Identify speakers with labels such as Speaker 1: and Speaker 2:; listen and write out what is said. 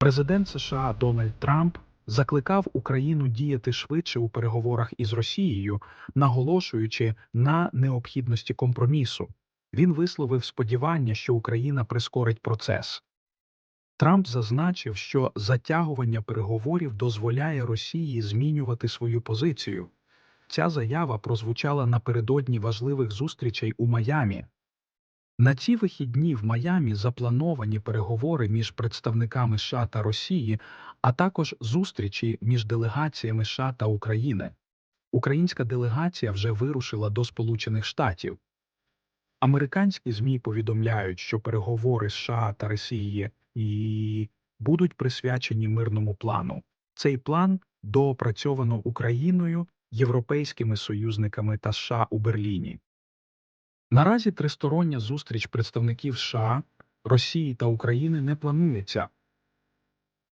Speaker 1: Президент США Дональд Трамп закликав Україну діяти швидше у переговорах із Росією, наголошуючи на необхідності компромісу. Він висловив сподівання, що Україна прискорить процес. Трамп зазначив, що затягування переговорів дозволяє Росії змінювати свою позицію. Ця заява прозвучала напередодні важливих зустрічей у Майамі. На ці вихідні в Майамі заплановані переговори між представниками США та Росії, а також зустрічі між делегаціями США та України. Українська делегація вже вирушила до Сполучених Штатів. Американські ЗМІ повідомляють, що переговори США та Росії і будуть присвячені мирному плану. Цей план доопрацьовано Україною, європейськими союзниками та США у Берліні. Наразі тристороння зустріч представників США, Росії та України не планується,